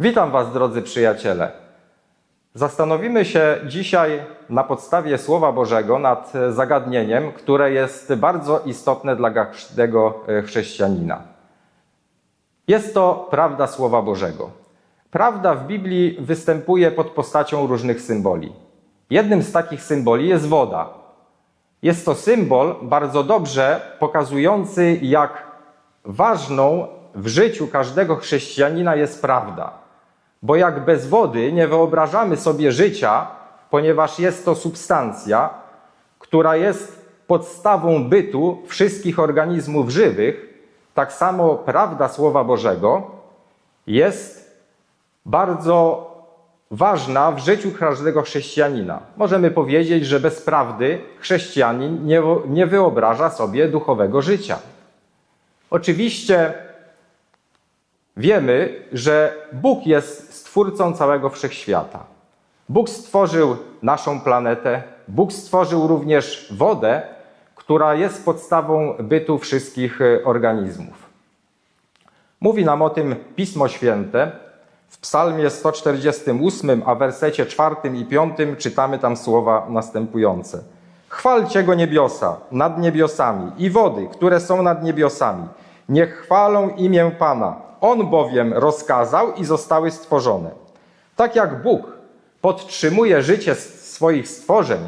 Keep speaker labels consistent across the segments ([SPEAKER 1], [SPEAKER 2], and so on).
[SPEAKER 1] Witam Was, drodzy przyjaciele. Zastanowimy się dzisiaj na podstawie Słowa Bożego nad zagadnieniem, które jest bardzo istotne dla każdego e, chrześcijanina. Jest to prawda Słowa Bożego. Prawda w Biblii występuje pod postacią różnych symboli. Jednym z takich symboli jest woda. Jest to symbol bardzo dobrze pokazujący, jak ważną w życiu każdego chrześcijanina jest prawda. Bo jak bez wody nie wyobrażamy sobie życia, ponieważ jest to substancja, która jest podstawą bytu wszystkich organizmów żywych, tak samo prawda Słowa Bożego jest bardzo ważna w życiu każdego chrześcijanina. Możemy powiedzieć, że bez prawdy chrześcijanin nie, nie wyobraża sobie duchowego życia. Oczywiście wiemy, że Bóg jest stwórcą całego wszechświata. Bóg stworzył naszą planetę, Bóg stworzył również wodę, która jest podstawą bytu wszystkich e, organizmów. Mówi nam o tym Pismo Święte. W Psalmie 148, a wersecie 4 i 5 czytamy tam słowa następujące. Chwalcie go niebiosa nad niebiosami i wody, które są nad niebiosami. Niech chwalą imię Pana. On bowiem rozkazał i zostały stworzone. Tak jak Bóg podtrzymuje życie swoich stworzeń,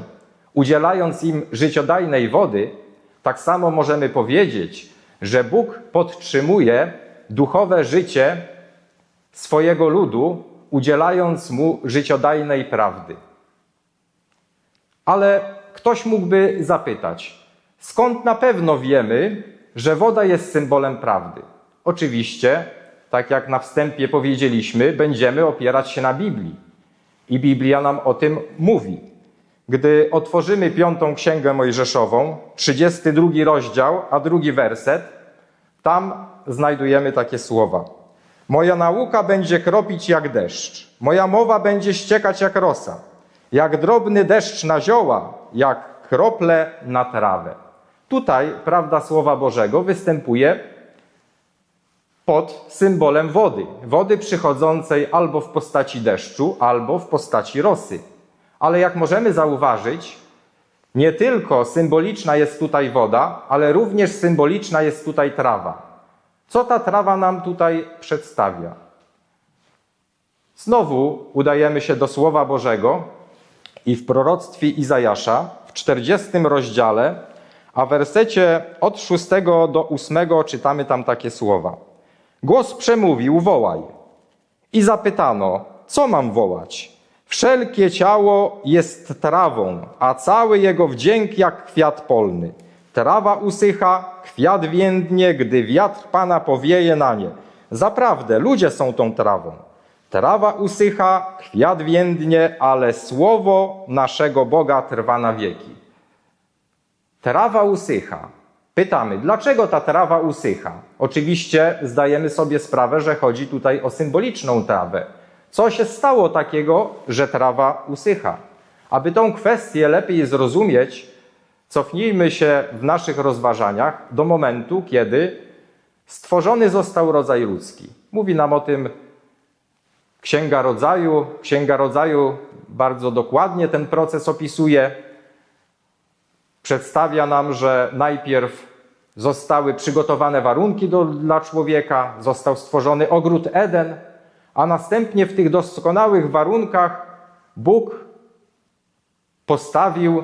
[SPEAKER 1] udzielając im życiodajnej wody, tak samo możemy powiedzieć, że Bóg podtrzymuje duchowe życie swojego ludu, udzielając mu życiodajnej prawdy. Ale ktoś mógłby zapytać, skąd na pewno wiemy, że woda jest symbolem prawdy? Oczywiście, tak jak na wstępie powiedzieliśmy, będziemy opierać się na Biblii. I Biblia nam o tym mówi. Gdy otworzymy piątą księgę Mojżeszową, 32 rozdział, a drugi werset, tam znajdujemy takie słowa. Moja nauka będzie kropić jak deszcz, moja mowa będzie ściekać jak rosa, jak drobny deszcz na zioła, jak krople na trawę. Tutaj prawda Słowa Bożego występuje pod symbolem wody. Wody przychodzącej albo w postaci deszczu, albo w postaci rosy. Ale jak możemy zauważyć, nie tylko symboliczna jest tutaj woda, ale również symboliczna jest tutaj trawa. Co ta trawa nam tutaj przedstawia? Znowu udajemy się do Słowa Bożego i w proroctwie Izajasza w 40 rozdziale, a w wersecie od 6 do 8 czytamy tam takie słowa. Głos przemówił, wołaj. I zapytano, co mam wołać? Wszelkie ciało jest trawą, a cały jego wdzięk jak kwiat polny. Trawa usycha, kwiat więdnie, gdy wiatr Pana powieje na nie. Zaprawdę, ludzie są tą trawą. Trawa usycha, kwiat więdnie, ale słowo naszego Boga trwa na wieki. Trawa usycha. Pytamy, dlaczego ta trawa usycha? Oczywiście zdajemy sobie sprawę, że chodzi tutaj o symboliczną trawę. Co się stało takiego, że trawa usycha? Aby tą kwestię lepiej zrozumieć, cofnijmy się w naszych rozważaniach do momentu, kiedy stworzony został rodzaj ludzki. Mówi nam o tym Księga Rodzaju. Księga Rodzaju bardzo dokładnie ten proces opisuje. Przedstawia nam, że najpierw zostały przygotowane warunki do, dla człowieka, został stworzony ogród Eden, a następnie w tych doskonałych warunkach Bóg postawił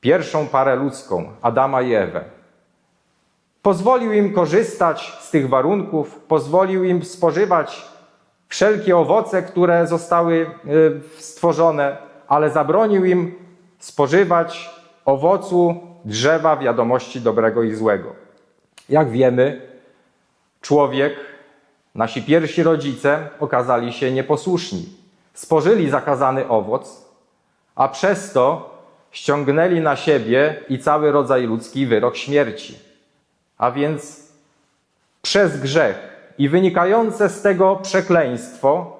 [SPEAKER 1] pierwszą parę ludzką, Adama i Ewę. Pozwolił im korzystać z tych warunków, pozwolił im spożywać wszelkie owoce, które zostały y, stworzone, ale zabronił im spożywać owocu drzewa wiadomości dobrego i złego. Jak wiemy, człowiek, nasi pierwsi rodzice okazali się nieposłuszni. Spożyli zakazany owoc, a przez to ściągnęli na siebie i cały rodzaj ludzki wyrok śmierci. A więc przez grzech i wynikające z tego przekleństwo,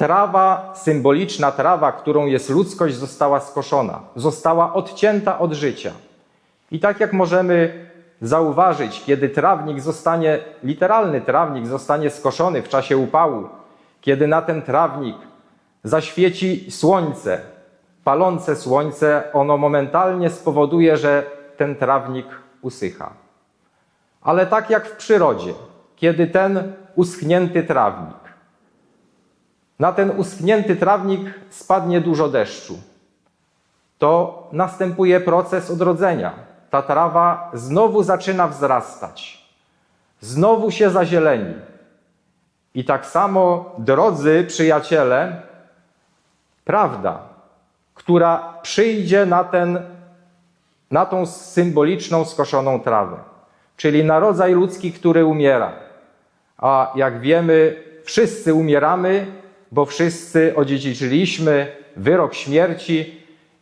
[SPEAKER 1] trawa, symboliczna trawa, którą jest ludzkość, została skoszona, została odcięta od życia. I tak jak możemy zauważyć, kiedy trawnik zostanie, literalny trawnik zostanie skoszony w czasie upału, kiedy na ten trawnik zaświeci słońce, palące słońce, ono momentalnie spowoduje, że ten trawnik usycha. Ale tak jak w przyrodzie, kiedy ten uschnięty trawnik, na ten uschnięty trawnik spadnie dużo deszczu, to następuje proces odrodzenia. Ta trawa znowu zaczyna wzrastać, znowu się zazieleni. I tak samo, drodzy przyjaciele, prawda, która przyjdzie na, ten, na tą symboliczną skoszoną trawę, czyli na rodzaj ludzki, który umiera. A jak wiemy, wszyscy umieramy, bo wszyscy odziedziczyliśmy wyrok śmierci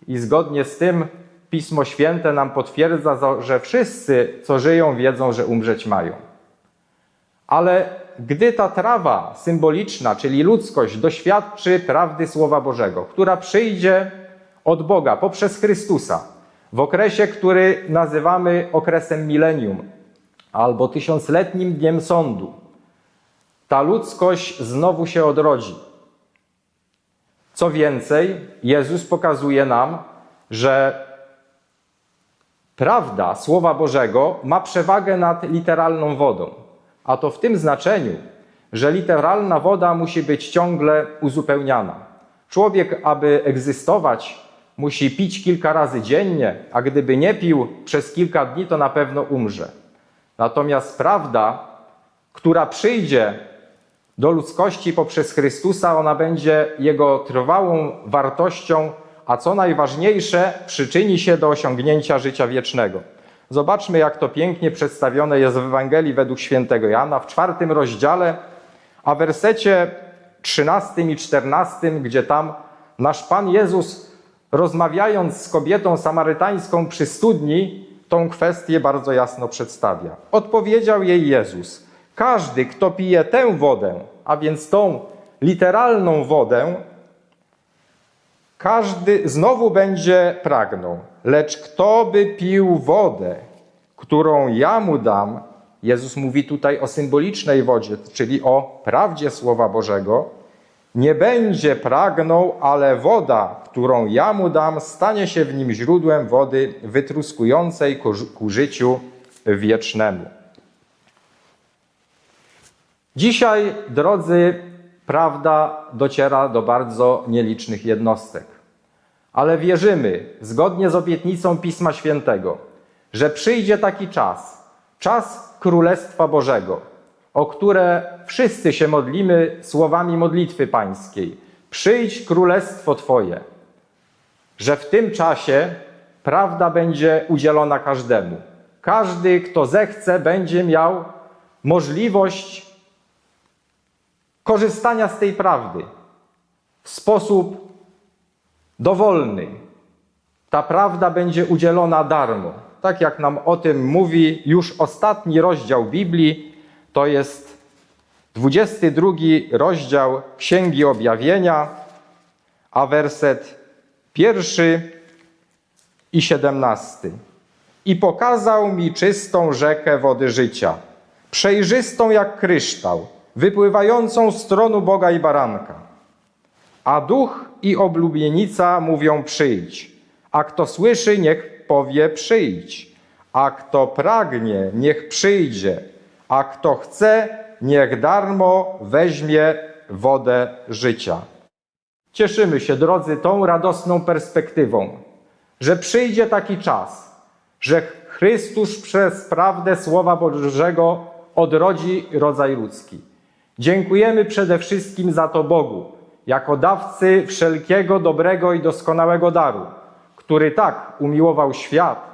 [SPEAKER 1] i zgodnie z tym Pismo Święte nam potwierdza, że wszyscy, co żyją, wiedzą, że umrzeć mają. Ale gdy ta trawa symboliczna, czyli ludzkość, doświadczy prawdy Słowa Bożego, która przyjdzie od Boga poprzez Chrystusa w okresie, który nazywamy okresem milenium albo tysiącletnim dniem sądu, ta ludzkość znowu się odrodzi. Co więcej, Jezus pokazuje nam, że prawda Słowa Bożego ma przewagę nad literalną wodą. A to w tym znaczeniu, że literalna woda musi być ciągle uzupełniana. Człowiek, aby egzystować, musi pić kilka razy dziennie, a gdyby nie pił przez kilka dni, to na pewno umrze. Natomiast prawda, która przyjdzie do ludzkości poprzez Chrystusa, ona będzie jego trwałą wartością, a co najważniejsze, przyczyni się do osiągnięcia życia wiecznego. Zobaczmy, jak to pięknie przedstawione jest w Ewangelii według świętego Jana w czwartym rozdziale, a w wersecie 13 i 14, gdzie tam nasz Pan Jezus, rozmawiając z kobietą samarytańską przy studni, tą kwestię bardzo jasno przedstawia. Odpowiedział jej Jezus: Każdy, kto pije tę wodę, a więc tą literalną wodę, każdy znowu będzie pragnął, lecz kto by pił wodę, którą ja mu dam, Jezus mówi tutaj o symbolicznej wodzie, czyli o prawdzie Słowa Bożego, nie będzie pragnął, ale woda, którą ja mu dam, stanie się w nim źródłem wody wytruskującej ku, życiu wiecznemu. Dzisiaj, drodzy, prawda dociera do bardzo nielicznych jednostek. Ale wierzymy, zgodnie z obietnicą Pisma Świętego, że przyjdzie taki czas, czas Królestwa Bożego, o które wszyscy się modlimy słowami modlitwy pańskiej. Przyjdź Królestwo Twoje, że w tym czasie prawda będzie udzielona każdemu. Każdy, kto zechce, będzie miał możliwość korzystania z tej prawdy w sposób dowolny. Ta prawda będzie udzielona darmo. Tak jak nam o tym mówi już ostatni rozdział Biblii, to jest 22 rozdział Księgi Objawienia, a werset pierwszy i siedemnasty. I pokazał mi czystą rzekę wody życia, przejrzystą jak kryształ, wypływającą z tronu Boga i Baranka. A duch i oblubienica mówią przyjdź, a kto słyszy, niech powie przyjdź, a kto pragnie, niech przyjdzie, a kto chce, niech darmo weźmie wodę życia. Cieszymy się, drodzy, tą radosną perspektywą, że przyjdzie taki czas, że Chrystus przez prawdę Słowa Bożego odrodzi rodzaj ludzki. Dziękujemy przede wszystkim za to Bogu, jako dawcy wszelkiego dobrego i doskonałego daru, który tak umiłował świat,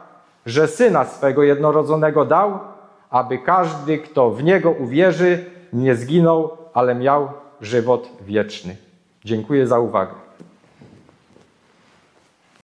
[SPEAKER 1] że Syna swego jednorodzonego dał, aby każdy, kto w Niego uwierzy, nie zginął, ale miał żywot wieczny. Dziękuję za uwagę.